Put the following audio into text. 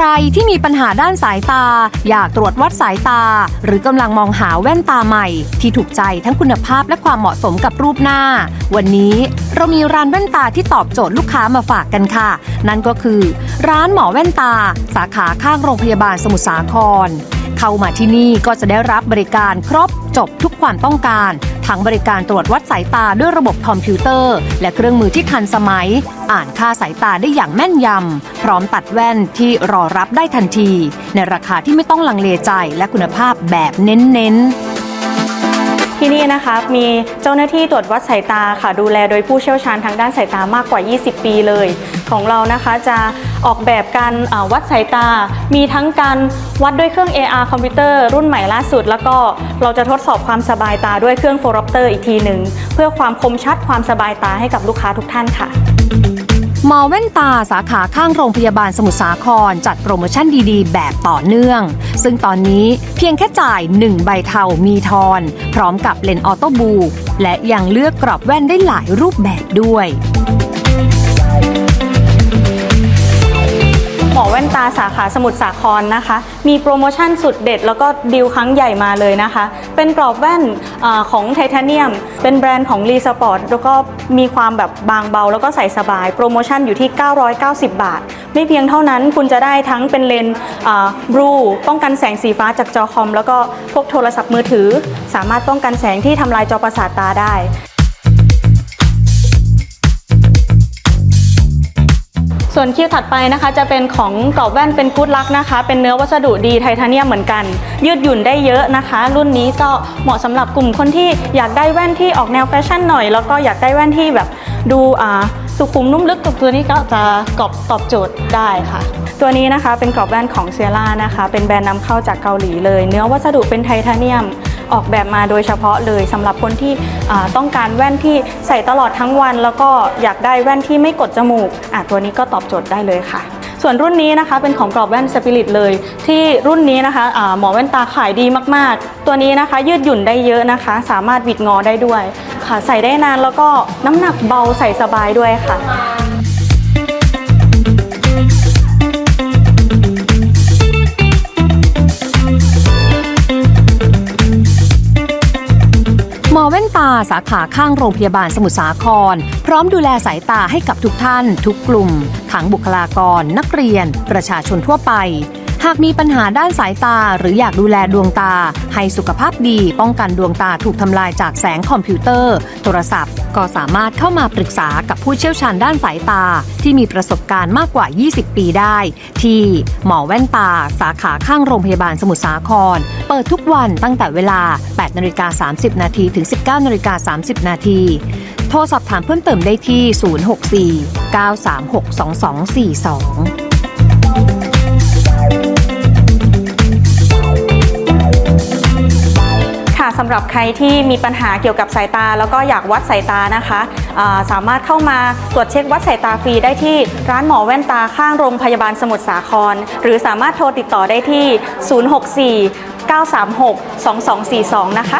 ใครที่มีปัญหาด้านสายตา อยากตรวจวัดสายตา หรือกำลังมองหาแว่นตาใหม่ ที่ถูกใจทั้งคุณภาพและความเหมาะสมกับรูปหน้า วันนี้เรามีร้านแว่นตาที่ตอบโจทย์ลูกค้ามาฝากกันค่ะ นั่นก็คือ ร้านหมอแว่นตา สาขาข้างโรงพยาบาลสมุทรสาคร เข้ามาที่นี่ก็จะได้รับบริการครบจบทุกความต้องการ ทั้งบริการตรวจวัดสายตาด้วยระบบคอมพิวเตอร์ และเครื่องมือที่ทันสมัย อ่านค่าสายตาได้อย่างแม่นยำ พร้อมตัดแว่นที่รอรับได้ทันที ในราคาที่ไม่ต้องลังเลใจและคุณภาพแบบเน้นๆที่นี่นะคะมีเจ้าหน้าที่ตรวจวัดสายตาค่ะ ดูแลโดยผู้เชี่ยวชาญทางด้านสายตามากกว่า 20 ปีเลย ของเรานะคะจะ ออกแบบการวัดสายตา มีทั้งการวัดด้วยเครื่อง AR คอมพิวเตอร์รุ่นใหม่ล่าสุด แล้วก็เราจะทดสอบความสบายตาด้วยเครื่องโฟร o ปเตอร์อีกทีหนึ่ง เพื่อความคมชัดความสบายตาให้กับลูกค้าทุกท่านค่ะมอแว่นตาสาขาข้างโรงพยาบาลสมุทรสาคร จัดโปรโมชั่นดีๆ แบบต่อเนื่อง ซึ่งตอนนี้เพียงแค่จ่าย 1 ใบเทามีทอน พร้อมกับเลนส์ออโต้บู และยังเลือกกรอบแว่นได้หลายรูปแบบด้วย ว่นตาสาขาสมุทรสาครนะคะ มีโปรโมชั่นสุดเด็ด แล้วก็ดีลครั้งใหญ่มาเลยนะคะ เป็นกรอบแว่นอของไทเทเนียม เป็นแบรนด์ของรีสปอร์ตแล้วก็มีความแบบบางเบา แล้วก็ใส่สบาย โปรโมชั่นอยู่ที่ 990 บาท ไม่เพียงเท่านั้นคุณจะได้ทั้งเป็นเลนส์บลูป้องกันแสงสีฟ้าจากจอคอม แล้วก็พวกโทรศัพท์มือถือ สามารถป้องกันแสงที่ทำลายจอประสาทตาได้ ส่วนคิวถัดไปนะคะจะเป็นของกรอบแว่นเป็นกู๊ดลักนะคะ เป็นเนื้อวัสดุดีไทเทเนียมเหมือนกัน ยืดหยุ่นได้เยอะนะคะ รุ่นนี้ก็เหมาะสำหรับกลุ่มคนที่อยากได้แว่นที่ออกแนวแฟชั่นหน่อย แล้วก็อยากได้แว่นที่แบบดูอ่าสุขุมนุ่มลึกกับตัวนี้ก็จะกรอบตอบโจทย์ได้ค่ะ ตัวนี้นะคะเป็นกรอบแว่นของเซียร่านะคะ เป็นแบรนด์นำเข้าจากเกาหลีเลย เนื้อวัสดุเป็นไทเทเนียม ออกแบบมาโดยเฉพาะเลยสำหรับคนที่ต้องการแว่นที่ใส่ตลอดทั้งวัน แล้วก็อยากได้แว่นที่ไม่กดจมูกอะตัวนี้ก็ตอบโจทย์ได้เลยค่ะส่วนรุ่นนี้นะคะเป็นของกรอบแว่นสปิริตเลย ที่รุ่นนี้นะคะอ่าหมอแว่นตาขายดีมากๆ ตัวนี้นะคะยืดหยุ่นได้เยอะนะคะ สามารถบิดงอได้ด้วยค่ะใส่ได้นานแล้วก็น้ำหนักเบาใส่สบายด้วยค่ะ ตาสาขาข้างโรงพยาบาลสมุทรสาคร พร้อมดูแลสายตาให้กับทุกท่าน ทุกกลุ่ม ทั้งบุคลากร นักเรียน ประชาชนทั่วไป หากมีปัญหาด้านสายตาหรืออยากดูแลดวงตา ให้สุขภาพดี ป้องกันดวงตาถูกทำลายจากแสงคอมพิวเตอร์ โทรศัพท์ ก็สามารถเข้ามาปรึกษากับผู้เชี่ยวชาญด้านสายตา ที่มีประสบการณ์มากกว่า 20 ปีได้ ที่หมอแว่นตา สาขาข้างโรงพยาบาลสมุทรสาคร เปิดทุกวันตั้งแต่เวลา 8นาฬิกา30 นาทีถึง 19นาฬิกา30 นาทีโทรสอบถามเพิ่มเติมได้ที่ 064 936 2242ำหรับใครที่มีปัญหาเกี่ยวกับสายตา แล้วก็อยากวัดสายตานะคะาสามารถเข้ามาตรวจเช็ควัดสายตาฟรีได้ที่ร้านหมอแว่นตาข้างโรงพยาบาลสมุทรสาคร หรือสามารถโทรติดต่อได้ที่ 064 936 2242 นะคะ